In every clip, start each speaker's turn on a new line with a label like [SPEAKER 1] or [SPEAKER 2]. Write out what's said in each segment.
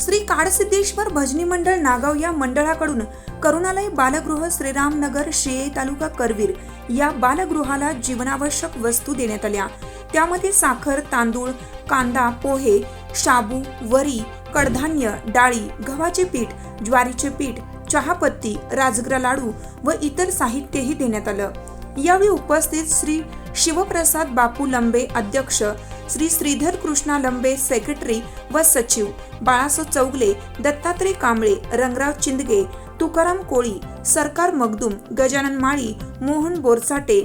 [SPEAKER 1] श्री काडसिद्धेश्वर भजनी मंडळ नागाव या मंडळाकडून करुणालय बालगृह श्रीरामनगर शेळे तालुका करवीर या बालगृहाला जीवनावश्यक वस्तू देण्यात आल्या. त्यामध्ये साखर तांदूळ कांदा पोहे शाबू वरी कडधान्य डाळी गव्हाचे पीठ ज्वारीचे पीठ चहापत्ती राजगिरा लाडू व इतर साहित्यही देण्यात आलं. यावेळी उपस्थित श्री शिवप्रसाद बापू लंबे अध्यक्ष श्री श्रीधर कृष्णा लंबे सेक्रेटरी व सचिव बाळासो चौगले दत्तात्रय कांबळे रंगराव चिंदगे तुकाराम कोळी सरकार मगदूम गजानन माळी मोहन बोरसाटे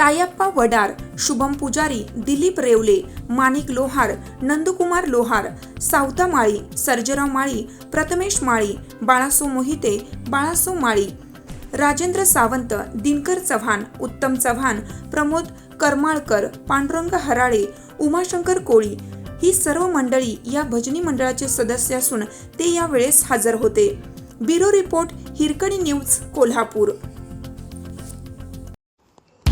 [SPEAKER 1] तायप्पा वडार शुभम पुजारी दिलीप रेवले माणिक लोहार नंदकुमार लोहार सावता माळी सर्जराव माळी प्रथमेश माळी बाळासो मोहिते बाळासो माळी राजेंद्र सावंत दिनकर चव्हाण उत्तम चव्हाण प्रमोद करमाळकर पांडुरंग हराळे उमाशंकर कोळी ही सर्व मंडळी या भजनी मंडळाचे सदस्य असून ते यावेळेस हजर होते. Bureau report Hirkani news Kolhapur.